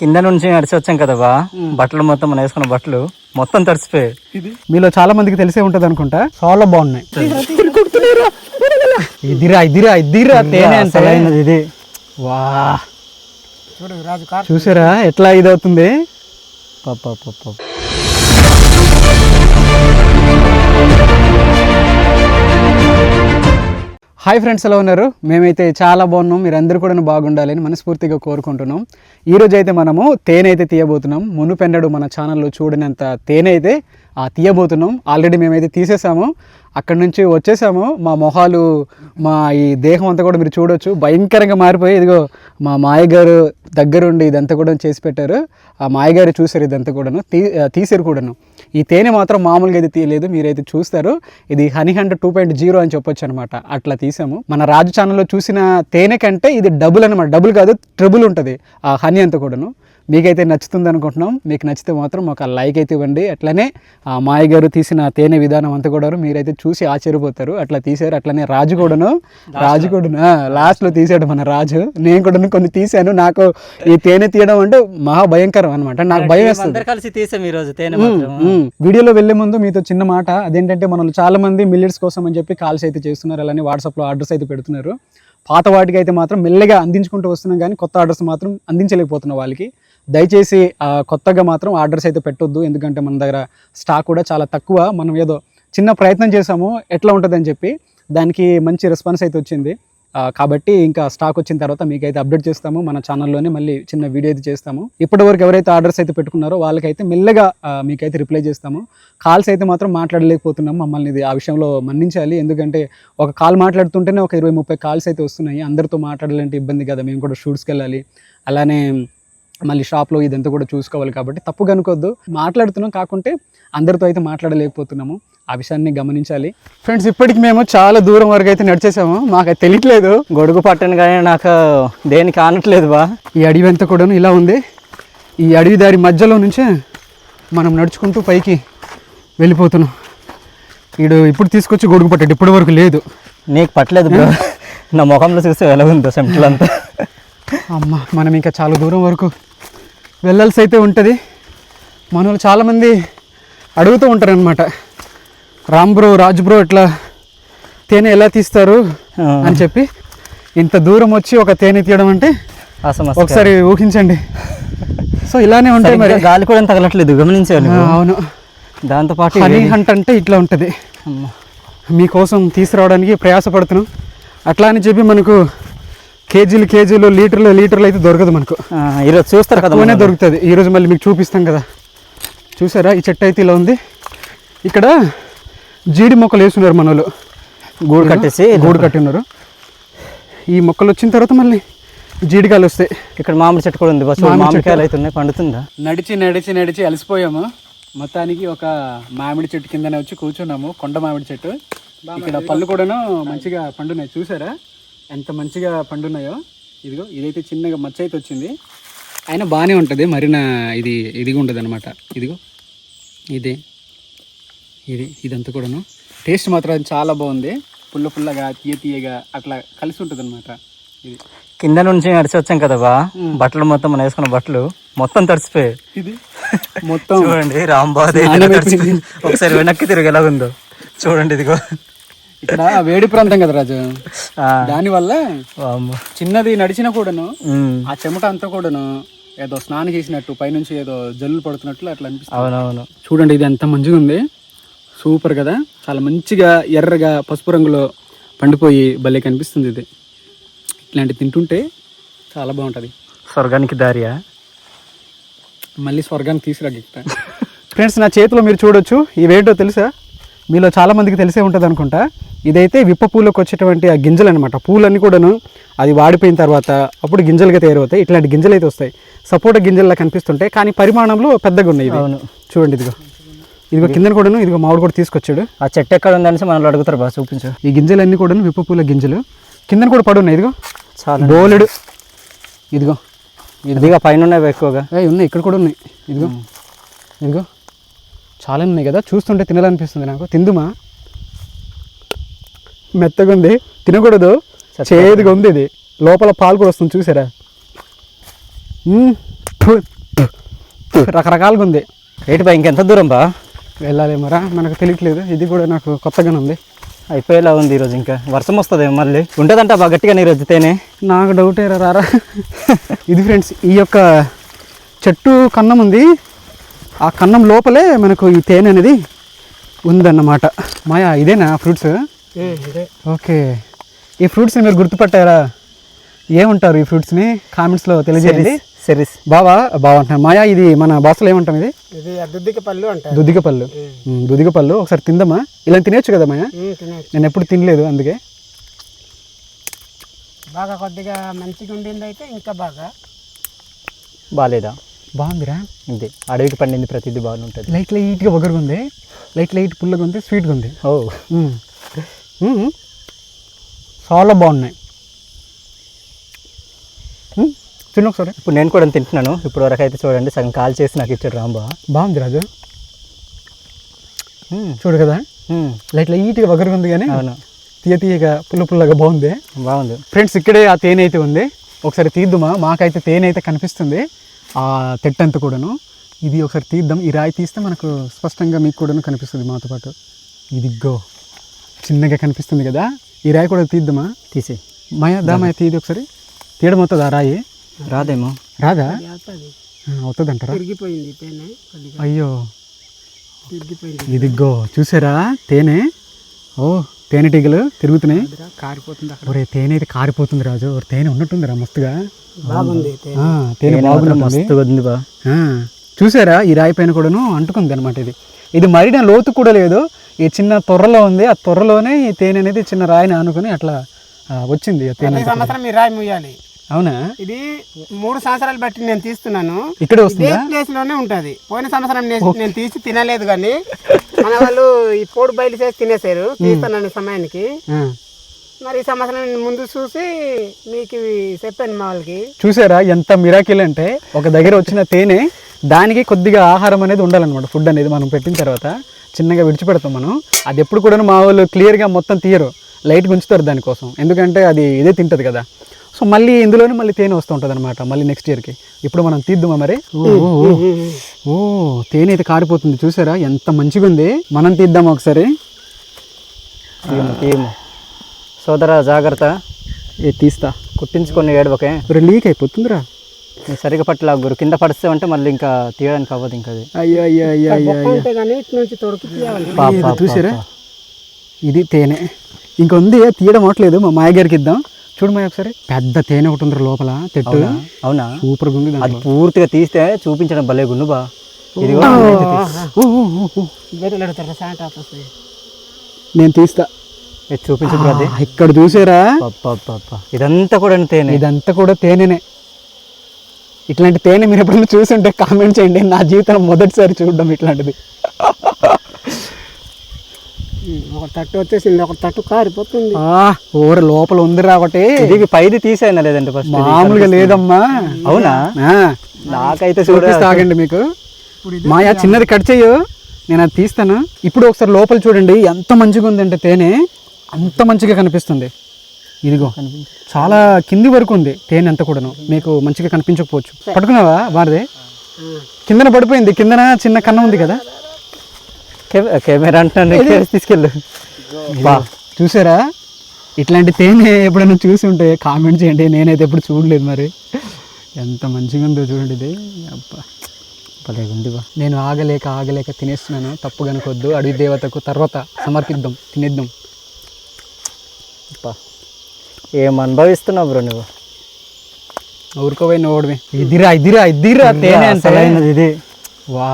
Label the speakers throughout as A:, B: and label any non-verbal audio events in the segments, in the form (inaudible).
A: కింద నుంచి నడిచి వచ్చాం కదా బా. బట్టలు మొత్తం మనం వేసుకున్న బట్టలు మొత్తం తడిసిపోయాయి.
B: మీలో చాలా మందికి తెలిసే ఉంటది అనుకుంటా. చాలా బాగున్నాయి. ఇదిరా ఇదిరా ఇదిరా తేనె
A: అసలైనది ఇది.
B: వా.
C: చూడు రాజు కార్.
B: చూసారా? ఎట్లా ఇదవుతుంది?
A: పప్ప పప్ప.
B: హాయ్ ఫ్రెండ్స్ ఎలా ఉన్నారు? మేమైతే చాలా బాగున్నాం. మీరందరూ కూడా బాగుండాలని మనస్ఫూర్తిగా కోరుకుంటున్నాం. ఈరోజు అయితే మనము తేనె అయితే తీయబోతున్నాం. మునుపెన్నడు మన ఛానల్లో చూడనంత తేనె అయితే ఆ తీయబోతున్నాం. ఆల్రెడీ మేమైతే తీసేసాము. అక్కడ నుంచి వచ్చేసాము. మా మొహాలు మా ఈ దేహం అంతా కూడా మీరు చూడొచ్చు. భయంకరంగా మారిపోయి ఇదిగో మా మాయగారు దగ్గరుండి ఇదంతా కూడా చేసి పెట్టారు. ఆ మాయగారు చూసారు ఇదంతా కూడాను. తీ తీసారు కూడాను. ఈ తేనె మాత్రం మామూలుగా అయితే తీయలేదు మీరైతే చూస్తారు. ఇది హనీ హండ్ టూ పాయింట్ జీరో అని చెప్పొచ్చు అనమాట అట్లా తీసాము. మన రాజు ఛానల్లో చూసిన తేనె కంటే ఇది డబుల్ అనమాట డబుల్ కాదు ట్రిబుల్ ఉంటుంది ఆ హనీ అంతా కూడాను. మీకైతే నచ్చుతుంది అనుకుంటున్నాం. మీకు నచ్చితే మాత్రం ఒక లైక్ అయితే ఇవ్వండి. అట్లనే ఆ మాయ గారు తీసిన తేనె విధానం అంతా కూడా మీరైతే చూసి ఆశ్చర్యపోతారు. అట్లా తీశారు. అట్లనే రాజు కూడాను రాజు కూడాను లాస్ట్లో తీసాడు మన రాజు. నేను కూడా కొన్ని తీశాను. నాకు ఈ తేనె తీయడం అంటే మహా భయంకరం అనమాట నాకు భయం వేస్తుంది.
A: కలిసి తీసాం ఈ రోజు తేనె.
B: వీడియోలో వెళ్ళే ముందు మీతో చిన్న మాట. అదేంటంటే మనల్ని చాలా మంది మిల్లెట్స్ కోసం అని చెప్పి కాల్స్ అయితే చేస్తున్నారు. అలానే వాట్సాప్లో ఆర్డర్స్ అయితే పెడుతున్నారు. పాత వాటికి అయితే మాత్రం మెల్లగా అందించుకుంటూ వస్తున్నాం కానీ కొత్త ఆర్డర్స్ మాత్రం అందించలేకపోతున్నాం వాళ్ళకి. దయచేసి కొత్తగా మాత్రం ఆర్డర్స్ అయితే పెట్టొద్దు ఎందుకంటే మన దగ్గర స్టాక్ కూడా చాలా తక్కువ. మనం ఏదో చిన్న ప్రయత్నం చేసాము ఎట్లా ఉంటుందని చెప్పి దానికి మంచి రెస్పాన్స్ అయితే వచ్చింది. కాబట్టి ఇంకా స్టాక్ వచ్చిన తర్వాత మీకైతే అప్డేట్ చేస్తాము. మన ఛానల్లోనే మళ్ళీ చిన్న వీడియో అయితే చేస్తాము. ఇప్పటివరకు ఎవరైతే ఆర్డర్స్ అయితే పెట్టుకున్నారో వాళ్ళకైతే మెల్లగా మీకైతే రిప్లై చేస్తాము. కాల్స్ అయితే మాత్రం మాట్లాడలేకపోతున్నాం మమ్మల్ని ఇది ఆ విషయంలో మన్నించాలి. ఎందుకంటే ఒక కాల్ మాట్లాడుతుంటేనే ఒక ఇరవై ముప్పై కాల్స్ అయితే వస్తున్నాయి. అందరితో మాట్లాడాలంటే ఇబ్బంది కదా. మేము కూడా షూట్స్కి వెళ్ళాలి. అలానే మళ్ళీ షాప్లో ఇదంతా కూడా చూసుకోవాలి కాబట్టి తప్పుగా అనుకోవద్దు మాట్లాడుతున్నాం కాకుంటే అందరితో అయితే మాట్లాడలేకపోతున్నాము. ఆ విషయాన్ని గమనించాలి. ఫ్రెండ్స్ ఇప్పటికి మేము చాలా దూరం వరకు అయితే నడిచేసాము. మాకు తెలియట్లేదు.
A: గొడుగు పట్టను కానీ నాకు దేనికి ఆనట్లేదు బా.
B: ఈ అడవి అంతా కూడా ఇలా ఉంది. ఈ అడవి దారి మధ్యలో నుంచే మనం నడుచుకుంటూ పైకి వెళ్ళిపోతున్నాం. వీడు ఇప్పుడు తీసుకొచ్చి గొడుగు పట్టాడు. ఇప్పటి వరకు లేదు.
A: నీకు పట్టలేదు బ్రో. నా ముఖంలో చూస్తే ఎలా ఉందో సెంట్లంతా
B: అమ్మ మనం ఇంకా చాలా దూరం వరకు వెళ్ళాల్సి అయితే ఉంటుంది. మన వాళ్ళు చాలామంది అడుగుతూ ఉంటారు అనమాట రామ్ బ్రో రాజ్ బ్రో ఇట్లా తేనె ఎలా తీస్తారు అని చెప్పి. ఇంత దూరం వచ్చి ఒక తేనె తీయడం అంటే ఒకసారి ఊహించండి. సో ఇలానే ఉంటాయి మరి.
A: గాలి కూడా తగలట్లేదు గమనించాను
B: ఆ, అవును.
A: దాంతో పాటు
B: హనీ హంట్ అంటే ఇట్లా ఉంటుంది.
A: అమ్మ.
B: మీకోసం తీసుకురావడానికి ప్రయాసపడుతున్నాం. అట్లా అని చెప్పి మనకు కేజీలు కేజీలు లీటర్లు లీటర్లు అయితే దొరకదు మనకు.
A: ఆ, ఈరోజు చూస్తారు కదా
B: దొరుకుతుంది. ఈరోజు మళ్ళీ మీకు చూపిస్తాం కదా. చూసారా? ఈ చెట్టు అయితే ఇలా ఉంది. ఇక్కడ జీడి మొక్కలు వేస్తున్నారు మన వాళ్ళు.
A: గూడు కట్టేసి
B: గూడు కట్టి ఉన్నారు. ఈ మొక్కలు వచ్చిన తర్వాత మళ్ళీ జీడికాయలు వస్తాయి.
A: ఇక్కడ మామిడి చెట్టు కూడా ఉంది.
B: మామిడి
A: మామిడికాయలు అయితే ఉన్నాయి. పండుతుందా?
B: నడిచి నడిచి నడిచి అలసిపోయాము. మొత్తానికి ఒక మామిడి చెట్టు కిందనే వచ్చి కూర్చున్నాము. కొండ మామిడి చెట్టు. ఇక్కడ పళ్ళు కూడాను మంచిగా పండున్నాయి. చూసారా? ఎంత మంచిగా పండున్నాయో ఇదిగో ఇదైతే చిన్నగా మచ్చ అయితే వచ్చింది. అయినా బాగానే ఉంటుంది మరిన ఇది ఇదిగా ఉండదు అనమాట ఇదిగో ఇది ఇది ఇదంతా కూడాను. టేస్ట్ మాత్రం చాలా బాగుంది. పుల్ల పుల్లగా తీయ తీయగా అట్లా కలిసి ఉంటుంది అనమాట ఇది.
A: కింద నుంచి నడిచి వచ్చాం కదా బా బట్టలు మొత్తం మనం వేసుకున్న బట్టలు మొత్తం తడిసిపోయాయి.
B: ఇది? మొత్తం.
A: చూడండి రాంబాబు ఒకసారి వెనక్కి తిరిగి ఎలా ఉందో చూడండి ఇదిగో.
B: ఇక్కడ వేడి ప్రాంతం కదా రాజు.
A: ఆ,
B: దానివల్ల
A: వామ్మో.
B: చిన్నది నడిచినా కూడాను ఆ చెమట అంతా కూడాను ఏదో స్నానం చేసినట్టు పైనుంచి ఏదో జల్లు పడుతున్నట్లు అట్లా అనిపిస్తుంది.
A: అవునవును.
B: చూడండి ఇది ఎంత మంచిగా ఉంది. సూపర్ కదా. చాలా మంచిగా ఎర్రగా పసుపు రంగులో పండిపోయి భలే కనిపిస్తుంది ఇది. ఇట్లాంటి తింటుంటే చాలా బాగుంటుంది.
A: స్వర్గానికి దారియా?
B: మళ్ళీ స్వర్గానికి తీసుకురా ఫ్రెండ్స్ (laughs) నా చేతిలో మీరు చూడొచ్చు. ఇవేంటో తెలుసా? మీలో చాలా మందికి తెలిసే ఉంటుంది అనుకుంటా. ఇదైతే విప్ప పూలకు వచ్చేటువంటి ఆ గింజలు అనమాట పూలన్నీ కూడాను అది వాడిపోయిన తర్వాత అప్పుడు గింజలుగా తయారవుతాయి. ఇట్లాంటి గింజలు అయితే వస్తాయి. సపోటా గింజల్లా కనిపిస్తుంటాయి కానీ పరిమాణంలో పెద్దగా ఉన్నాయి.
A: అవును.
B: చూడండి ఇదిగో. ఇదిగో కిందన కూడాను ఇదిగో మామిడి కూడా తీసుకొచ్చాడు.
A: ఆ చెట్టు ఎక్కడ ఉందనేసి మనల్ని అడుగుతారు బా చూపించు.
B: ఈ గింజలన్నీ కూడాను విప్ప పూల గింజలు. కిందన కూడా పడున్నాయి ఇదిగో.
A: చాలా
B: బోలెడు. ఇదిగో.
A: ఇదిగా పైన ఉన్నాయి ఎక్కువగా.
B: ఉన్నాయి. ఇక్కడ కూడా ఉన్నాయి. ఇదిగో. ఇదిగో. చాలా ఉన్నాయి కదా చూస్తుంటే తినాలనిపిస్తుంది నాకు. తిందుమా? మెత్తగా ఉంది. తినకూడదు. చేదుగా ఉంది ఇది. లోపల పాలు కూడా వస్తుంది చూసారా. రకరకాలుగా ఉంది.
A: ఏంటి బా ఇంకెంత దూరం బా?
B: వెళ్ళాలేమరా మనకు తెలియట్లేదు. ఇది కూడా నాకు కొత్తగానే ఉంది.
A: అయిపోయేలా ఉంది ఈరోజు ఇంకా. వర్షం వస్తుందేమో మళ్ళీ. ఉంటుందంట బా గట్టిగా నీరు వచ్చితేనే
B: నాకు డౌట్ ఏరా రారా. ఇది ఫ్రెండ్స్ ఈ యొక్క చెట్టు కన్నం ఉంది. ఆ కన్నం లోపలే మనకు ఈ తేనె అనేది ఉందన్నమాట. మాయా ఇదేనా ఫ్రూట్స్? ఓకే. ఈ ఫ్రూట్స్ని మీరు గుర్తుపట్టారా? ఏమంటారు ఈ ఫ్రూట్స్ని? కామెంట్స్లో తెలియజేయండి.
A: సెరీస్
B: బావా బావా అంటున్నాను మాయా ఇది మన భాషలో ఏమంటాం ఇది?
C: ఇది అద్దుద్దికి పళ్ళు అంటారు.
B: దుద్దిగ పళ్ళు ఉమ్, దుద్దిగ పళ్ళు ఒకసారి తిందమ్మా ఇలా తినేచ్చు కదా మాయా? నేను ఎప్పుడు తినలేదు అందుకే.
C: బాగా కొద్దిగా మంచిగా ఉండింది అయితే ఇంకా బాగా.
A: బాగాలేదా
B: బాగుందిరా?
A: ఇది అడవికి పండింది ప్రతిదీ బాగానే ఉంటుంది
B: లైట్ లైట్గా ఒగరుగా ఉంది లైట్ లైట్ పుల్లగా ఉంది స్వీట్గా ఉంది.
A: ఓ.
B: చాలా బాగున్నాయి. మ్మ్. తిను ఒకసారి.
A: ఇప్పుడు నేను కూడా తింటున్నాను. ఇప్పుడు వరకు అయితే చూడండి సగం కాల్ చేసి నాకు ఇచ్చాడు రాంబా.
B: బాగుంది రాజు. చూడు కదా. లైట్ లైట్గా ఒగరుగా ఉంది కానీ
A: అవును.
B: తీయ తీయగా పుల్ల పుల్లగా బాగుంది.
A: బాగుంది.
B: ఫ్రెండ్స్ ఇక్కడే ఆ తేనె అయితే ఉంది. ఒకసారి తీద్దామా? మాకైతే తేనె అయితే కనిపిస్తుంది. ఆ తెట్టంతా కూడాను. ఇది ఒకసారి తీద్దాం. ఈ రాయి తీస్తే మనకు స్పష్టంగా మీకు కూడాను కనిపిస్తుంది మాతో పాటు. ఇదిగో చిన్నగా కనిపిస్తుంది కదా. ఈ రాయి కూడా తీద్దామా?
A: తీసి
B: మాయ దా మాయ తీది ఒకసారి. తీయడం అవుతుంది ఆ రాయి?
A: రాదేమో.
B: రాదా?
C: అవుతుంది.
B: అంటారా
C: తిరిగిపోయింది తేనె కొద్దిగా.
B: అయ్యో.
C: తిరిగిపోయింది.
B: ఇదిగో చూసారా? తేనె? ఓ తేనెటీగలు తిరుగుతున్నాయి.
C: ఎదురా కారిపోతుంది అక్కడ.
B: ఒరే తేనె అయితే కారిపోతుంది రాజు. ఒరే తేనె ఉన్నట్టుందిరా మస్తుగా.
C: బాగుంది తేనె.
B: ఆ, తేనె
A: తేనె మాత్రం
B: బాగుంటుంది
A: మస్తుగా ఉంది బా.
B: ఆ, చూసారా? ఈ రాయి పైన కూడాను అంటుకుంది అనమాట ఇది. ఇది మరిన లోతు కూడా లేదు. ఈ చిన్న తొర్రలో ఉంది. ఆ తొర్రలోనే ఈ తేనె అనేది చిన్న రాయిని ఆనుకొని అట్లా వచ్చింది తేనె
C: సంవత్సరం ఈ రాయి ముయ్యాలి
B: అవునా?
C: ఇది మూడు సంవత్సరాలు బట్టి నేను తీస్తున్నాను.
B: ఇక్కడే
C: ఇదే ప్లేస్లోనే ఉంటది. పోయిన సంవత్సరం నేను నేను తీసి తినలేదు కానీ మన వాళ్ళు ఈ పోడు బయలు చేసి తినేసారు తీస్తానన్న సమయానికి. మరి ఈ సంవత్సరం ముందు చూసి మీకు చెప్పాను మా వాళ్ళకి.
B: చూసారా ఎంత మిరాకిల్ అంటే ఒక దగ్గర వచ్చిన తేనె దానికి కొద్దిగా ఆహారం అనేది ఉండాలన్నమాట. ఫుడ్ అనేది మనం పెట్టిన తర్వాత చిన్నగా విడిచిపెడతాం మనం. అది ఎప్పుడు కూడా మా వాళ్ళు క్లియర్గా మొత్తం తీయరు. లైట్గా ఉంచుతారు దానికోసం. ఎందుకంటే అది ఇదే తింటది కదా. సో మళ్ళీ ఇందులోనే మళ్ళీ తేనె వస్తూ ఉంటుంది అనమాట మళ్ళీ నెక్స్ట్ ఇయర్కి ఇప్పుడు మనం తీద్దామా మరి? ఓ, తేనె అయితే కారిపోతుంది చూసారా? ఎంత మంచిగా ఉంది. మనం తీద్దామా ఒకసారి?
A: సోదరా జాగ్రత్త.
B: ఏ తీస్తా.
A: కుట్టించుకొని ఏడవకే.
B: లీక్ అయిపోతుందిరా.
A: సరిగా పట్ల గురు. కింద పడిస్తే మళ్ళీ ఇంకా తీయడానికి అవ్వదు ఇంకా అది.
B: అయ్యో అయ్యో అయ్యో అయ్యో
C: అంటే
B: చూసారా ఇది తేనె ఇంకొంది తీయడం అవట్లేదు మా మాయ గారికి ఇద్దాం చూడు మాయ ఒకసారి. పెద్ద తేనె ఒకటి ఉంది లోపల తెట్టు.
A: అవునా?
B: సూపర్గా ఉంది
A: అది. పూర్తిగా తీస్తే చూపించడం భలే గుండు బా. ఇదిగో
C: వస్తుంది
B: నేను తీస్తా.
A: ఇది చూపించు అది
B: ఆ, ఇక్కడ చూసారా.
A: ఇదంతా కూడా తేనె.
B: ఇదంతా కూడా తేనెనే. ఇట్లాంటి తేనె మీరు ఎప్పుడైనా చూసుంటే కామెంట్ చేయండి. నా జీవితంలో మొదటిసారి చూడడం ఇట్లాంటిది.
C: ఒక తట్టు వచ్చేసింది ఒక తట్టు కారిపోతుంది.
B: ఆ, ఊర లోపల ఉంది రాబట్టి
A: ఇది పైది తీసేనా లేదంటే ఫస్ట్
B: మామూలుగా లేదమ్మా.
A: అవునా?
B: ఆ,
A: నాకైతే
B: చూపిస్తా ఆగండి మీకు. మాయా చిన్నది కట్ చెయ్యు. నేను అది తీస్తాను. ఇప్పుడు ఒకసారి లోపల చూడండి ఎంత మంచిగా ఉందంటే తేనె. అంత మంచిగా కనిపిస్తుంది. ఇదిగో. చాలా కింది వరకు ఉంది తేనె అంతా కూడాను. మీకు మంచిగా కనిపించకపోవచ్చు. పట్టుకున్నావా? వారిదే? కిందన పడిపోయింది. కిందన చిన్న కన్నం ఉంది కదా?
A: కెమెరా అంటున్నాను తీసుకెళ్ళు. బా.
B: చూసారా? ఇట్లాంటి తేనె ఎప్పుడైనా చూసి ఉంటే కామెంట్ చేయండి నేనైతే ఎప్పుడు చూడలేదు మరి. ఎంత మంచిగా ఉందో చూడండి ఇది. అబ్బా.
A: భలే ఉంది బా.
B: నేను ఆగలేక ఆగలేక తినేస్తున్నాను తప్పు కనుకొద్దు అడవి దేవతకు తర్వాత సమర్పిద్దాం తినేద్దాం.
A: బా ఏం అనుభవిస్తున్నావు బ్రో నువ్వు?
B: ఊరుకోపోయి నోడమే ఇదిరా ఇదిరా ఇదిరా తేనె
A: అసలైనది ఇది.
B: వా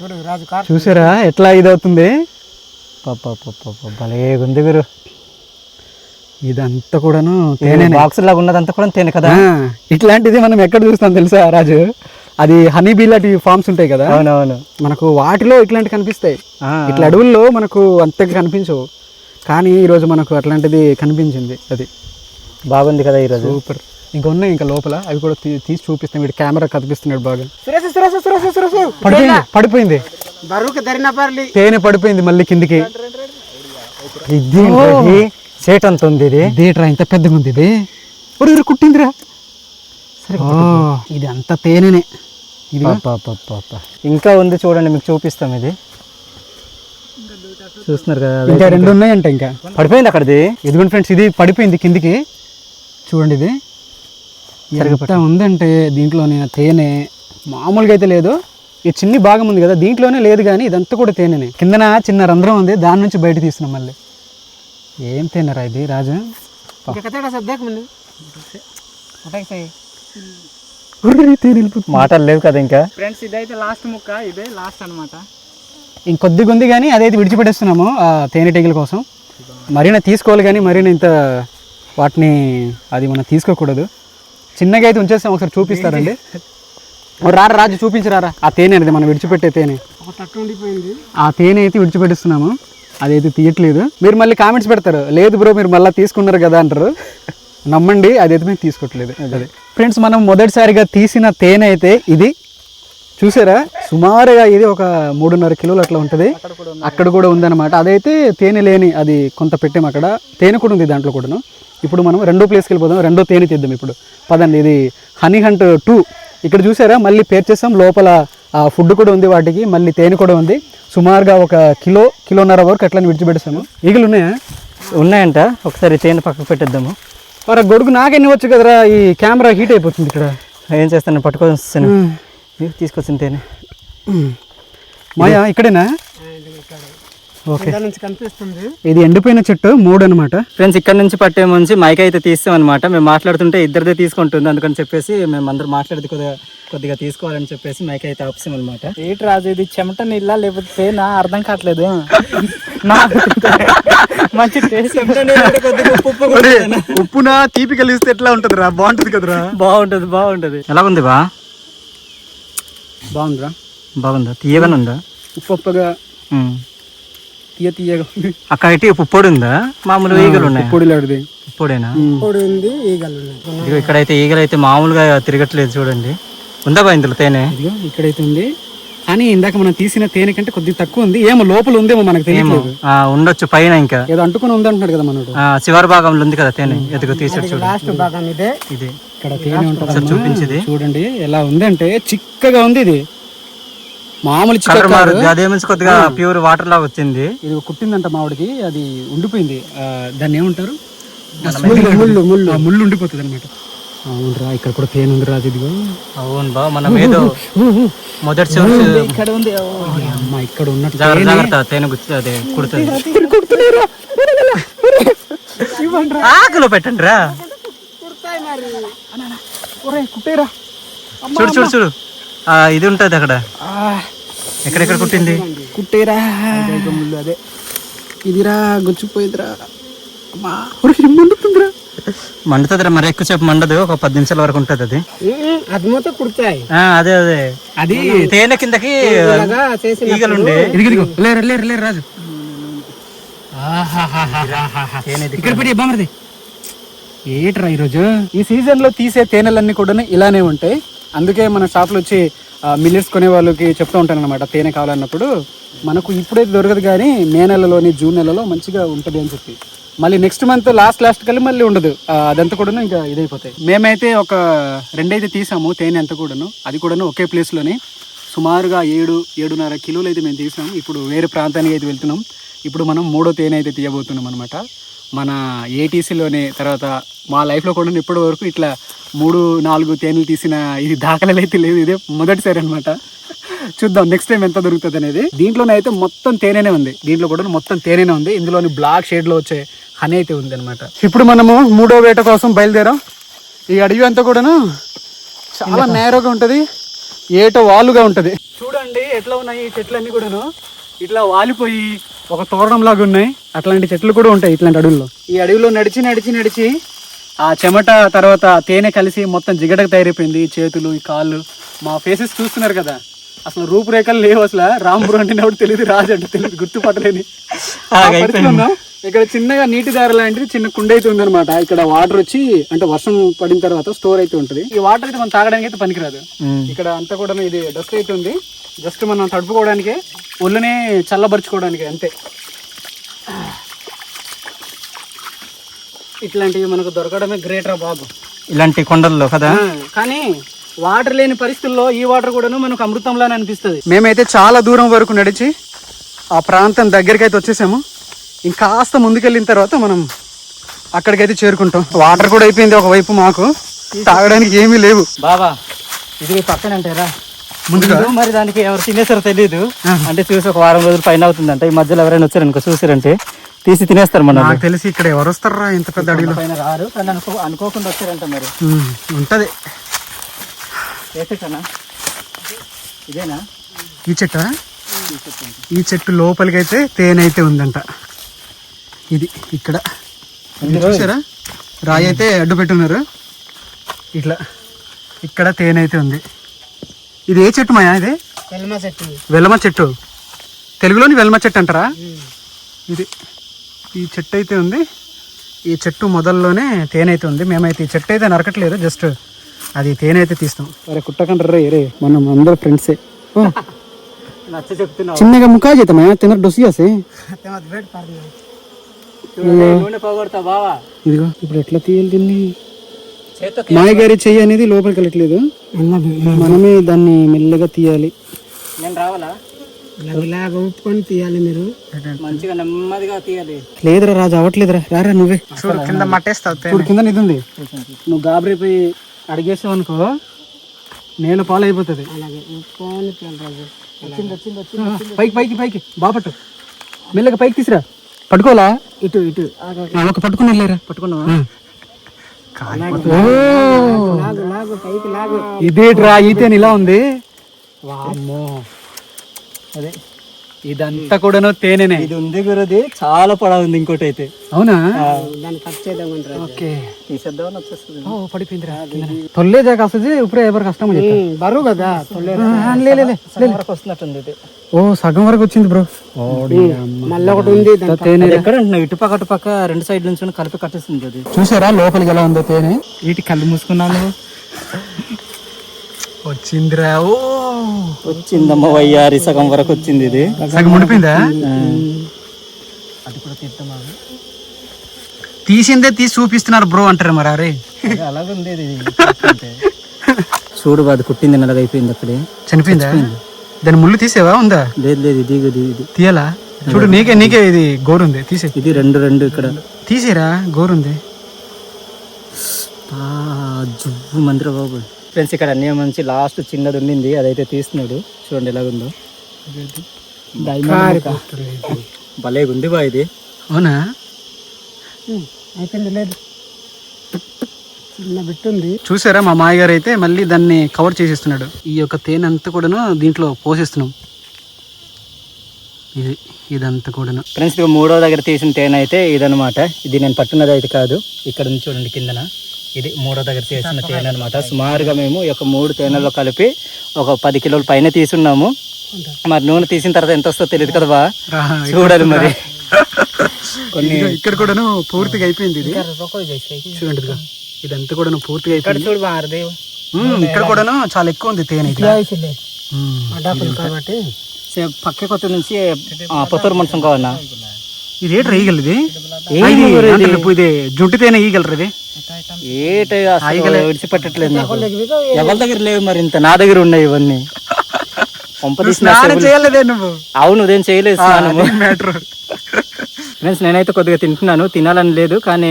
C: చూడు రాజు కార్
B: చూసారా? ఎట్లా ఇదవుతుంది?
A: పాప పాప భలే ఉంది గురు.
B: ఇదంతా కూడాను
A: తేనె బాక్స్ లాగా ఉన్నదంతా కూడా తేనె కదా?
B: ఇట్లాంటిది మనం ఎక్కడ చూస్తాం తెలుసా రాజు? అది హనీ బీ లాంటి ఫార్మ్స్ ఉంటాయి కదా?
A: అవునవును.
B: మనకు వాటిలో ఇట్లాంటి కనిపిస్తాయి. ఇట్లా అడవుల్లో మనకు అంతగా కనిపించవు. కానీ ఈరోజు మనకు అట్లాంటిది కనిపించింది అది.
A: బాగుంది కదా ఈరోజు?
B: సూపర్. ఇంకా ఉన్నాయి ఇంకా లోపల. అవి కూడా తీసి చూపిస్తాం వీడు కెమెరా కనిపిస్తున్నాడు బాగా.
C: సురేష్ సురేష్ సురేష్ సురేష్
B: పడిపోయింది పడిపోయింది. తేనె పడిపోయింది మళ్ళీ కిందికి.
A: ఇది? సేట్ అంత ఉంది ఇది.
B: ఇదేట్రా ఇంత పెద్దగా ఉంది ఇది? ఒరే కుట్టిందిరా. ఓ. ఇది అంత తేనెనే. ఇది
A: ఇంకా ఉంది చూడండి మీకు చూపిస్తాం ఇది. చూస్తున్నారు కదా
B: ఇంకా రెండు ఉన్నాయంట ఇంకా.
A: పడిపోయింది అక్కడిది?
B: ఇదిగోండి ఫ్రెండ్స్ ఇది పడిపోయింది కిందికి. చూడండి ఇది. ఎంత ఉందంటే దీంట్లోనే తేనె మామూలుగా అయితే లేదు. ఈ చిన్ని భాగం ఉంది కదా దీంట్లోనే లేదు కానీ ఇదంతా కూడా తేనెనే. కిందన చిన్న రంధ్రం ఉంది దాని నుంచి బయట తీస్తున్నాం మళ్ళీ. ఏం తేనెరా ఇది రాజు.
A: మాటలు లేవు కదా ఇంకా?
C: ఫ్రెండ్స్ ఇదైతే లాస్ట్ ముక్క ఇదే లాస్ట్ అనమాట
B: ఇంకొద్దిగా ఉంది కానీ అదైతే విడిచిపెట్టేస్తున్నాము ఆ తేనెటీగల కోసం. మరీనా తీసుకోవాలి కానీ మరీనా ఇంత వాటిని అది మనం తీసుకోకూడదు. చిన్నగా అయితే ఉంచేస్తాం ఒకసారి చూపిస్తారండి. రారా రాజు చూపించరారా? ఆ తేనె అనేది మనం విడిచిపెట్టే తేనె. ఆ తేనె అయితే విడిచిపెట్టిస్తున్నాము. అదైతే తీయట్లేదు. మీరు మళ్ళీ కామెంట్స్ పెడతారు. లేదు బ్రో మీరు మళ్ళీ తీసుకున్నారు కదా అంటారు. నమ్మండి అదైతే మేము తీసుకోవట్లేదు అదే. ఫ్రెండ్స్ మనం మొదటిసారిగా తీసిన తేనె అయితే ఇది. చూసారా? సుమారుగా ఇది ఒక మూడున్నర కిలోలు అట్లా ఉంటుంది. అక్కడ కూడా ఉందన్నమాట. అదైతే తేనె లేని అది కొంత పెట్టాము అక్కడ. తేనె కూడా ఉంది దాంట్లో కూడాను. ఇప్పుడు మనం రెండో ప్లేస్కి వెళ్ళిపోదాం. రెండో తేనె తీద్దాం ఇప్పుడు. పదండి ఇది హనీ హంట్ టూ. ఇక్కడ చూసారా? మళ్ళీ పేర్ చేస్తాం లోపల ఫుడ్ కూడా ఉంది వాటికి. మళ్ళీ తేనె కూడా ఉంది. సుమారుగా ఒక కిలో కిలోన్నర వరకు అట్లా విడిచిపెడేస్తాము ఈగలు ఉన్నాయా?
A: ఉన్నాయంట. ఒకసారి తేనె పక్కకు పెట్టేద్దాము.
B: మరి గొడుగు నాకెన్ని వచ్చు కదరా? ఈ కెమెరా హీట్ అయిపోతుంది ఇక్కడ.
A: ఏం చేస్తాను? పట్టుకొని వస్తాను. తేనె
B: మాయా ఇక్కడేనా?
C: ఓకే. నుంచి కనిపిస్తుంది.
B: ఇది ఎండిపోయిన చెట్టు మూడు అనమాట
A: ఫ్రెండ్స్ ఇక్కడ నుంచి పట్టే ముంచి మైక్ అయితే తీస్తాం అనమాట మేము మాట్లాడుతుంటే ఇద్దరిదే తీసుకుంటుంది అందుకని చెప్పేసి మేము అందరూ మాట్లాడితే కొద్దిగా కొద్దిగా తీసుకోవాలని చెప్పేసి మైక్ అయితే ఆపుసాం అనమాట
C: ఏంటి రాజు ఇది చెమట నీళ్ళ లేకపోతే తేనా అర్థం కావట్లేదు? మంచి
B: ఉప్పున తీపి కలిస్తే ఎట్లా ఉంటుంది రా బాగుంటుంది కదరా?
A: బాగుంటది బాగుంటది. ఎలా ఉంది బా?
B: బాగుందిరా.
A: బాగుందా? తీయగానే ఉందా
B: ఉప్పు ఉప్పుగా
A: ఉమ్.
B: తీయ తీయగా
A: అక్కడ ఇటు పుప్పొడి ఉందా మామూలు ఈగలు ఉన్నాయి
B: పొడిలాడిది
A: పుప్పొడేనా
C: ఉంది ఈగలు ఉన్నాయి
A: ఇదిగో ఇక్కడైతే ఈగలు అయితే మామూలుగా తిరగట్లేదు చూడండి. ఉందా బా ఇందులో తేనె?
B: ఇదిగో ఇక్కడైతే ఉంది. కానీ ఇందాక మనం తీసిన తేనె కంటే కొద్దిగా తక్కువ ఉంది. ఏమో లోపల ఉందేమో మనకు తెలియదు
A: ఆ, ఉండొచ్చు పైన ఇంకా.
B: ఏదో అంటుకుని ఉంది అంటున్నాడు కదా మనోడు.
A: ఆ, శివారి భాగంలో ఉంది కదా తేనె? ఎదుగు తీసాడు
C: లాస్ట్ భాగం ఇదే.
A: ఇది.
B: ఇక్కడ తేనె ఉంటుంది చూడండి ఎలా ఉంది అంటే చిక్కగా ఉంది ఇది. మామూలు
A: కొద్దిగా ప్యూర్ వాటర్ లాగా వచ్చింది.
B: ఇది కుట్టిందంట మావిడికి అది ఉండిపోయింది. దాన్ని ఏమంటారు?
C: ముళ్ళు ముళ్ళు
B: ముళ్ళు. ఉండిపోతుంది అనమాట అవునరా ఇక్కడ కూడా తేనె ఉంది రాజు ఇదిగో.
A: అవును బా మనం ఏదో మొదటి
C: ఇక్కడ ఉంది?
B: అమ్మ ఇక్కడ ఉన్నట్టు
A: జాగ్రత్త తేనె. గుచ్చి అదే కుడుతుంది. (laughs) ఆకులో పెట్టండి రా
B: కుట్టేరా.
A: చూడు చూడు చూడు. ఆ, ఇది ఉంటది అక్కడ. ఎక్కడెక్కడ కుట్టింది?
B: కుట్టేరా. అదే. ఇదిరా గుచ్చిపోయిందిరా. అమ్మా మండుతుందిరా.
A: మండుతుంది మరి ఎక్కువసేపు మండదు. ఒక పది నిమిషాల వరకు ఉంటది అది.
C: అది మొత్తం కుడతాయి.
A: ఆ, అదే అదే.
B: అది
A: తేనె కిందకి ఈగలు ఉండే
B: లేరు లేరు లేరు రాజు. ఇక్కడ పెట్టి బామరది ఏట్రా ఈరోజు? ఈ సీజన్లో తీసే తేనెలన్నీ కూడా ఇలానే ఉంటాయి. అందుకే మన షాప్లో వచ్చి మిల్లెట్స్ కొనే వాళ్ళకి చెప్తూ ఉంటాను అనమాట తేనె కావాలన్నప్పుడు. మనకు ఇప్పుడైతే దొరకదు కానీ మే నెలలోని జూన్ నెలలో మంచిగా ఉంటుంది అని చెప్పి. మళ్ళీ నెక్స్ట్ మంత్ లాస్ట్ లాస్ట్ కల్లి మళ్ళీ ఉండదు. అదంతా కూడాను ఇంకా ఇదైపోతాయి. మేమైతే ఒక రెండైతే తీసాము తేనె అంతా కూడాను. అది కూడాను ఒకే ప్లేస్లోనే. సుమారుగా ఏడు ఏడున్నర కిలోలు అయితే మేము తీసాం ఇప్పుడు వేరే ప్రాంతానికి అయితే వెళ్తున్నాం. ఇప్పుడు మనం మూడో తేనె అయితే తీయబోతున్నాం అనమాట మన ఏటీసీలోనే తర్వాత మా లైఫ్లో కూడా ఇప్పటి వరకు ఇట్లా మూడు నాలుగు తేనెలు తీసిన ఇది దాఖలాలు అయితే లేదు. ఇదే మొదటిసారి అనమాట చూద్దాం నెక్స్ట్ టైం ఎంత దొరుకుతుంది అనేది. దీంట్లోనే అయితే మొత్తం తేనెనే ఉంది. దీంట్లో కూడా మొత్తం తేనెనే ఉంది. ఇందులోని బ్లాక్ షేడ్లో వచ్చే హనీ అయితే ఉంది అనమాట ఇప్పుడు మనము మూడో వేట కోసం బయలుదేరాం. ఈ అడవి అంతా కూడాను చాలా నేరోగా ఉంటది. ఏట వాలుగా ఉంటది. చూడండి ఎట్లా ఉన్నాయి ఈ చెట్లన్నీ కూడాను. ఇట్లా వాలిపోయి ఒక తోరణం లాగా ఉన్నాయి. అట్లాంటి చెట్లు కూడా ఉంటాయి ఇట్లాంటి అడవుల్లో. ఈ అడవిలో నడిచి నడిచి నడిచి ఆ చెమట తర్వాత తేనె కలిసి మొత్తం జిగటకు తయారైపోయింది. చేతులు ఈ కాళ్ళు. మా ఫేసెస్ చూస్తున్నారు కదా. అసలు రూపురేఖలు లేవు అసలు. రాంబురు అంటే నాకు తెలియదు రాజు అంటే తెలియదు గుర్తుపట్టలేని. ఇక్కడ చిన్నగా నీటి దారి లాంటిది చిన్న కుండ అయితే ఉందన్నమాట. ఇక్కడ వాటర్ వచ్చి అంటే వర్షం పడిన తర్వాత స్టోర్ అయితే ఉంటుంది. ఈ వాటర్ అయితే మనం తాగడానికి అయితే పనికిరాదు. ఇక్కడ అంతా కూడా ఇది డస్ట్ అయితే ఉంది. జస్ట్ మనం తడుపుకోవడానికి ఒళ్ళునే చల్లబరుచుకోవడానికి అంతే. ఇట్లాంటివి మనకు దొరకడమే గ్రేట్ రా బాబు.
A: ఇలాంటి కొండల్లో కదా?
B: కానీ వాటర్ లేని పరిస్థితుల్లో ఈ వాటర్ కూడాను మనకు అమృతంలానే అనిపిస్తుంది. మేమైతే చాలా దూరం వరకు నడిచి ఆ ప్రాంతం దగ్గరికి అయితే వచ్చేసాము. ఇంకాస్త ముందుకెళ్ళిన తర్వాత మనం అక్కడికైతే చేరుకుంటాం. వాటర్ కూడా అయిపోయింది ఒకవైపు మాకు. తాగడానికి ఏమీ లేవు.
A: బాబా ఇది పక్కన అంటారా?
B: ముందుగా?
A: ముందు మరి దానికి ఎవరు తినేసారో తెలియదు అంటే చూసి ఒక వారం రోజులు పైన అవుతుందంట. ఈ మధ్యలో ఎవరైనా వచ్చారనుకో చూసారంటే తీసి తినేస్తారు మన
B: నాకు తెలిసి ఇక్కడ ఎవరు వస్తారా ఇంత పెద్ద అడవిలో?
A: పైన రారు. కానీ అనుకో అనుకోకుండా వచ్చారంట మరి.
B: ఉమ్,
A: ఇదేనా?
B: ఈ చెట్టు? ఈ చెట్టు లోపలికి అయితే తేనె అయితే ఉందంట. ఇది ఇక్కడ. చూసారా రాయి అయితే అడ్డు పెట్టున్నారు. ఇట్లా ఇక్కడ తేనె అయితే ఉంది. ఇది ఏ చెట్టు మాయా ఇది?
C: వెల్మ చెట్టు.
B: వెలమ చెట్టు. తెలుగులోని వెలమ చెట్టు అంటారా? ఇది ఈ చెట్టు అయితే ఉంది. ఈ చెట్టు మొదల్లోనే తేనె అయితే ఉంది. మేమైతే ఈ చెట్టు అయితే నరకట్లేదు జస్ట్ అది తేనె అయితే తీస్తాం. అరే కుట్టకంటారా రే రే మనం అందరూ ఫ్రెండ్సే
A: నచ్చ చెప్తున్నావు.
B: చిన్నగా ముఖా చేద్దామా?
C: పర్లేదు
A: నూనె పోగొడతా బావా.
B: ఇదిగో ఇప్పుడు ఎట్లా తీయాలి దీన్ని?
A: చేత్తో
B: మాయ గారి చెయ్యి అనేది లోపలికి వెళ్ళట్లేదు. మనమే దాన్ని మెల్లగా తీయాలి.
A: నేను రావాలా?
C: ఊపుకొని తీయాలి మీరు.
A: మంచిగా నెమ్మదిగా తీయాలి.
B: లేదురా రాజు అవ్వట్లేదురా. రారా నువ్వే. చూడు కింద మట్టేస్తావు కింద ఇది ఉంది. నువ్వు గాబరైపోయి అడిగేసావు అనుకో నేల పాలైపోతుంది ఆ, పైకి పైకి పైకి బాపట్టు మెల్లగా పైకి తీసురా. పట్టుకోలా
C: ఇటు ఇటు.
B: ఒక పట్టుకుని వెళ్ళారా
A: పట్టుకున్నావా?
C: లాగు లాగు పైకి లాగు.
B: ఇదేట్రా ఈతేని ఇలా ఉంది? వామ్మో
A: అదే.
B: ఇదంతా కూడాను తేనెనే.
A: ఇది ఉంది గురుది చాలా పొడవు ఉంది ఇంకోటి అయితే
B: అవునా
C: దాన్ని కట్ చేద్దాం రాజు
B: ఓకే.
A: తీసేద్దామని వచ్చేస్తుంది.
B: ఓ పడిపోయిందిరా. వస్తుంది ఇప్పుడే ఎవరు కష్టం
C: బరువు కదా
A: వస్తున్నట్టుంది ఇది.
B: ఓ సగం వరకు వచ్చింది బ్రో.
C: మళ్ళీ ఒకటి ఉంది
B: తేనె
A: ఎక్కడ ఇటు పక్క అటు పక్క రెండు సైడ్ నుంచి కలిపి కట్టేస్తుంది అది.
B: చూసారా లోపలికి ఎలా ఉందో తేనె?
A: వీటి కళ్ళు మూసుకున్నాను.
B: వచ్చిందిరా. ఓ.
A: వచ్చిందమ్మ వయ్యారి సగం వరకు వచ్చింది ఇది.
B: సగం ఉండిపోయిందా
A: అది కూడా తీద్దామా
B: తీసిందే తీసి చూపిస్తున్నారు బ్రో అంటారు మరి అరే.
A: అలాగే ఉంది ఇది. చూడు అది కుట్టింది నల్లగా అయిపోయింది అక్కడే
B: చనిపోయిందా? దాని ముళ్ళు తీసేవా ఉందా?
A: లేదు లేదు ఇది ఇది ఇది.
B: తీయాలా? చూడు నీకే నీకే ఇది గోరుంది తీసే.
A: ఇది రెండు రెండు ఇక్కడ.
B: తీసేరా గోరుంది.
A: జువ్వు మందిర బాబు ఫ్రెండ్స్ ఇక్కడ అన్నీ మంచి లాస్ట్ చిన్నది ఉండింది. అదైతే తీస్తున్నాడు. చూడండి ఎలాగుందో. భలే ఉంది బా ఇది.
B: అవునా?
C: అయిపోయింది లేదు. చిన్న ఉంది.
B: చూసారా మా మాయ గారు అయితే మళ్ళీ దాన్ని కవర్ చేసేస్తున్నాడు. ఈ యొక్క తేనె అంతా కూడాను దీంట్లో పోసేస్తున్నాం. ఇది ఇదంతా కూడాను.
A: ఫ్రెండ్స్ మూడో దగ్గర తీసిన తేనె అయితే ఇదనమాట ఇది నేను పట్టున్నది అయితే కాదు. ఇక్కడ నుంచి చూడండి కిందన. ఇది మూడో దగ్గర తీసిన తేనె అనమాట సుమారుగా మేము ఈ యొక్క మూడు తేనెలో కలిపి ఒక పది కిలోల పైన తీసున్నాము. మరి నూనె తీసిన తర్వాత ఎంత వస్తుందో తెలియదు కదా బా. చూడాలి మరి. (laughs) కొన్ని
B: ఇక్కడ కూడాను పూర్తిగా అయిపోయింది ఇది. చూడండి. ఇదంతా కూడాను పూర్తిగా అయిపోయింది.
A: చూడు
B: ఉమ్, ఇక్కడ కూడాను చాలా ఎక్కువ ఉంది తేనె
C: కాబట్టి.
A: పక్క కొత్త నుంచి ఆ, పుత్తూరు మనసం కావన్నా
B: ఇది ఏంటి ఈగలు ఇది? ఇది
A: ఊరు ఇది?
B: అంటే ఇప్పుడు ఇది జుట్టు తేనె ఈగలరు ఇది.
A: ఏట అసలు విడిచిపెట్టట్లేదు నాకు. ఎవరి దగ్గర లేవు మరి ఇంత? నా దగ్గర ఉన్నాయి ఇవన్నీ.
B: చేయలేదే నువ్వు?
A: అవును ఉదయం చేయలేదు ఫ్రెండ్స్ నేనైతే కొద్దిగా తింటున్నాను. తినాలని లేదు కానీ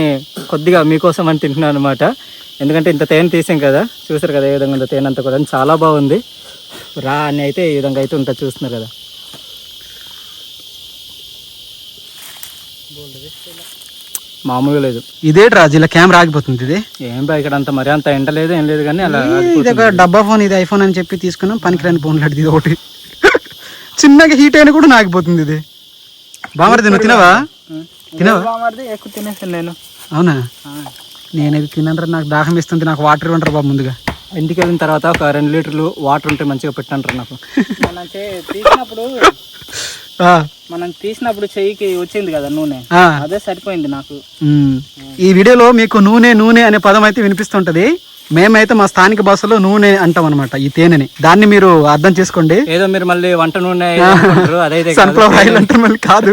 A: కొద్దిగా మీకోసం అని తింటున్నాను అనమాట ఎందుకంటే ఇంత తేనె తీసాం కదా. చూసారు కదా ఏ విధంగా ఉందో తేనె అంతా కూడా. చాలా బాగుంది. రా అని అయితే ఈ విధంగా అయితే ఉంటుంది చూస్తున్నారు కదా. మామూలుగా లేదు.
B: ఇదేంటి రాజు ఇలా కెమెరా ఆగిపోతుంది ఇది?
A: ఏం బా ఇక్కడ అంత మరి అంత ఎండ లేదు ఏం లేదు కానీ అలా
B: ఇది ఒక డబ్బా ఫోన్ ఇది ఐఫోన్ అని చెప్పి తీసుకున్నాం పనికిరాని ఫోన్ లాంటిది ఇది ఒకటి. చిన్నగా హీట్ అయినా కూడా నాగిపోతుంది ఇది. బామర్ది నువ్వు తినవా? తినవా?
A: ఎక్కువ నేను.
B: అవునా? నేనది తినరా నాకు దాహం ఇస్తుంది నాకు వాటర్ ఇవ్వంటారు బాబు ముందుగా.
A: ఇంటికి వెళ్ళిన తర్వాత ఒక రెండు లీటర్లు వాటర్ ఉంటే మంచిగా పెట్టంటారు నాకు. (laughs) తీసినప్పుడు మనం తీసినప్పుడు చెయ్యికి వచ్చింది కదా నూనె. అదే సరిపోయింది నాకు.
B: ఈ వీడియోలో మీకు నూనె నూనె అనే పదం అయితే వినిపిస్తుంటది. మేమైతే మా స్థానిక భాషలో నూనె అంటాం అనమాట ఈ తేనెని. దాన్ని మీరు అర్థం చేసుకోండి.
A: ఏదో మీరు మళ్ళీ వంట నూనె అదైతే.
B: సన్ఫ్లవర్ ఆయిల్ అంటే మళ్ళీ కాదు.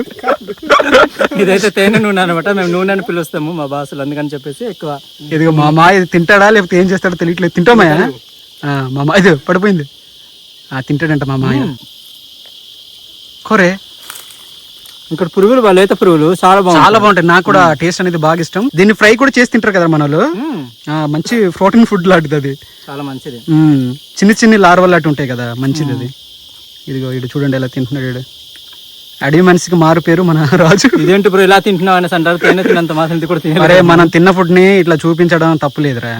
A: ఇదైతే తేనె నూనె అనమాట మేము నూనె అని పిలుస్తాము మా భాషలో అందుకని చెప్పేసి ఎక్కువ.
B: ఇదిగో మా మా ఇది తింటాడా లేకపోతే ఏం చేస్తాడో తెలియట్లేదు. తింటామాయా ఆ, మా మా ఇది పడిపోయింది. ఆ, తింటాడంట మా మాయ కొరే.
A: ఇక్కడ పురుగులు లేత పురుగులు చాలా బాగుంది
B: చాలా బాగుంటాయి. నాకు కూడా టేస్ట్ అనేది బాగా ఇష్టం. దీన్ని ఫ్రై కూడా చేసి తింటారు కదా మన మంచి ప్రోటీన్ ఫుడ్ లాంటిది అది.
A: చాలా మంచిది.
B: చిన్న చిన్న లార్వల్ లాంటి ఉంటాయి కదా మంచిది అది. ఇదిగో ఇటు చూడండి ఎలా తింటున్నాడు. అడవి మనిషికి మారు పేరు మన (laughs) రాజు.
A: ఇదేంటి బ్రో ఇలా తింటున్నావు అనేసి అంటారు తేనె తిన్నంత మాత్రం ఇది కూడా తినే
B: మనం తిన్న ఫుడ్ని ఇట్లా చూపించడం తప్పు లేదురా.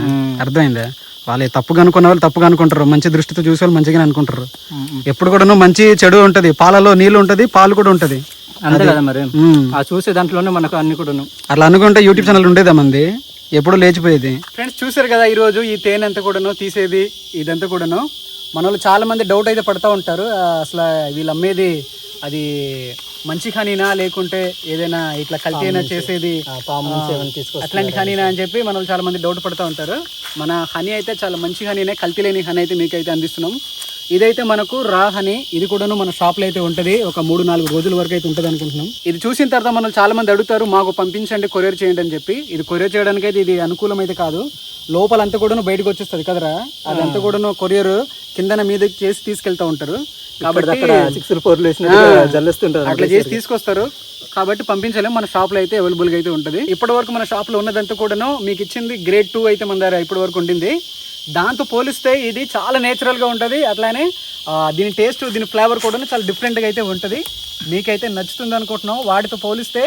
B: అర్థమైందా? వాళ్ళు తప్పుగా అనుకున్న వాళ్ళు తప్పుగా అనుకుంటారు. మంచి దృష్టితో చూసే వాళ్ళు మంచిగానే అనుకుంటారు. ఎప్పుడు కూడాను మంచి చెడు ఉంటది. పాలలో నీళ్ళు ఉంటది పాలు కూడా ఉంటది.
A: అంతే కదా మరి. ఆ చూసే దాంట్లోనే మనకు అన్ని కూడాను.
B: అట్లా అనుకుంటే యూట్యూబ్ ఛానల్ ఉండేదా మంది? ఎప్పుడు లేచిపోయేది? ఫ్రెండ్స్ చూసారు కదా ఈ రోజు ఈ తేనె అంతా కూడాను తీసేది ఇదంతా కూడాను. మన వాళ్ళు చాలా మంది డౌట్ అయితే పడతా ఉంటారు. అసలు వీళ్ళు అమ్మేది అది మంచి ఖనీనా లేకుంటే ఏదైనా ఇట్లా కల్తీ అయినా చేసేది అట్లాంటి హనీనా అని చెప్పి మన చాలా మంది డౌట్ పడుతూ ఉంటారు. మన హనీ అయితే చాలా మంచి హనీనే కల్తీ లేని హనీ అయితే మీకు అయితే అందిస్తున్నాం. ఇదైతే మనకు రా హనీ ఇది కూడాను మన షాప్లో అయితే ఉంటది. ఒక మూడు నాలుగు రోజుల వరకు అయితే ఉంటుంది అనుకుంటున్నాం. ఇది చూసిన తర్వాత మనం చాలా మంది అడుగుతారు మాకు పంపించండి కొరియర్ చేయండి అని చెప్పి. ఇది కొరియర్ చేయడానికి అయితే ఇది అనుకూలం అయితే కాదు. లోపలంతా కూడాను బయటకు వచ్చేస్తుంది కదరా? అదంతా కూడాను కొరియర్ కిందన మీద చేసి తీసుకెళ్తా ఉంటారు. కాబట్టి
A: సిక్స్ ఫోర్ జల్లుస్తుంటారు
B: అట్లా చేసి తీసుకొస్తారు. కాబట్టి పంపించలేం. మన షాప్లో అయితే అవైలబుల్గా అయితే ఉంటుంది. ఇప్పటి వరకు మన షాప్లో ఉన్నదంతా కూడాను మీకు ఇచ్చింది గ్రేడ్ టూ అయితే మన దగ్గర ఇప్పటి వరకు ఉండింది. దాంతో పోలిస్తే ఇది చాలా నేచురల్గా ఉంటది. అట్లానే దీని టేస్ట్ దీని ఫ్లేవర్ కూడా చాలా డిఫరెంట్గా అయితే ఉంటది. మీకైతే నచ్చుతుంది అనుకుంటున్నాం. వాటితో పోలిస్తే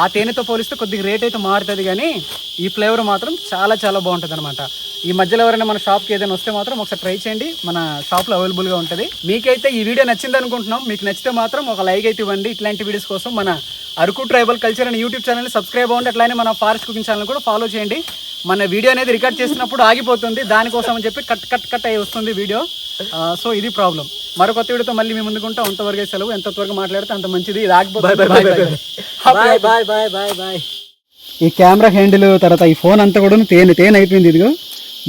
B: ఆ తేనెతో పోలిస్తే కొద్దిగా రేట్ అయితే మారుతుంది కానీ ఈ ఫ్లేవర్ మాత్రం చాలా చాలా బాగుంటుంది అనమాట ఈ మధ్యలో ఎవరైనా మన షాప్కి ఏదైనా వస్తే మాత్రం ఒకసారి ట్రై చేయండి. మన షాప్లో అవైలబుల్గా ఉంటుంది. మీకైతే ఈ వీడియో నచ్చింది అనుకుంటున్నాం. మీకు నచ్చితే మాత్రం ఒక లైక్ అయితే ఇవ్వండి. ఇట్లాంటి వీడియోస్ కోసం మన అరకు ట్రైబల్ కల్చర్ అనే యూట్యూబ్ ఛానల్ సబ్స్క్రైబ్ అవ్వండి. అట్లానే మన ఫారెస్ట్ కుకింగ్ ఛానల్ కూడా ఫాలో చేయండి. మన వీడియో అనేది రికార్డ్ చేసినప్పుడు ఆగిపోతుంది. దానికోసం అని చెప్పి కట్ కట్ కట్ అయ్యి వస్తుంది వీడియో సో ఇది ప్రాబ్లం మరో కొత్త వీడియోతో మళ్ళీ మేము ముందుకుంటాం అంతవరకు సెలవు. ఎంత త్వరగా మాట్లాడితే అంత మంచిది. ఇది ఆగిపోతుంది.
A: Bye bye bye bye bye
B: ఈ కెమెరా హ్యాండిల్ తర్వాత ఈ ఫోన్ అంతా కూడా తేనె తేనె అయిపోయింది ఇదిగో.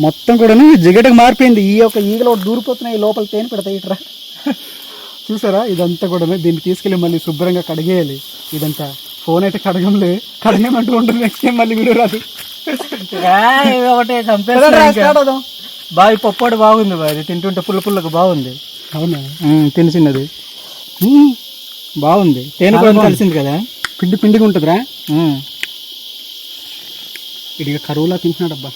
B: మొత్తం కూడాను జిగటకు మారిపోయింది. ఈ యొక్క ఈగలో దూరిపోతున్నాయి. లోపల తేనె పెడతాయి ఇట్రా. చూసారా? ఇదంతా కూడా దీన్ని తీసుకెళ్ళి మళ్ళీ శుభ్రంగా కడిగేయాలి. ఇదంతా ఫోన్ అయితే కడగంలే. కడగమంటూ ఉంటుంది. నెక్స్ట్ టైం మళ్ళీ వీడియో రాదు.
A: ఒకటే
B: పదండి రా, start అవుదాం.
A: బాయ్ పప్పాడు బాగుంది బాయ్. తింటుంటే పుల్ల పుల్లకు బాగుంది.
B: అవునా?
A: తెలిసినది
B: ఉమ్, బాగుంది.
A: తేనె కూడా కలిసింది కదా?
B: పిండి పిండిగా ఉంటుందిరా. ఇడిగా కరువులా తింటున్నాడు అబ్బా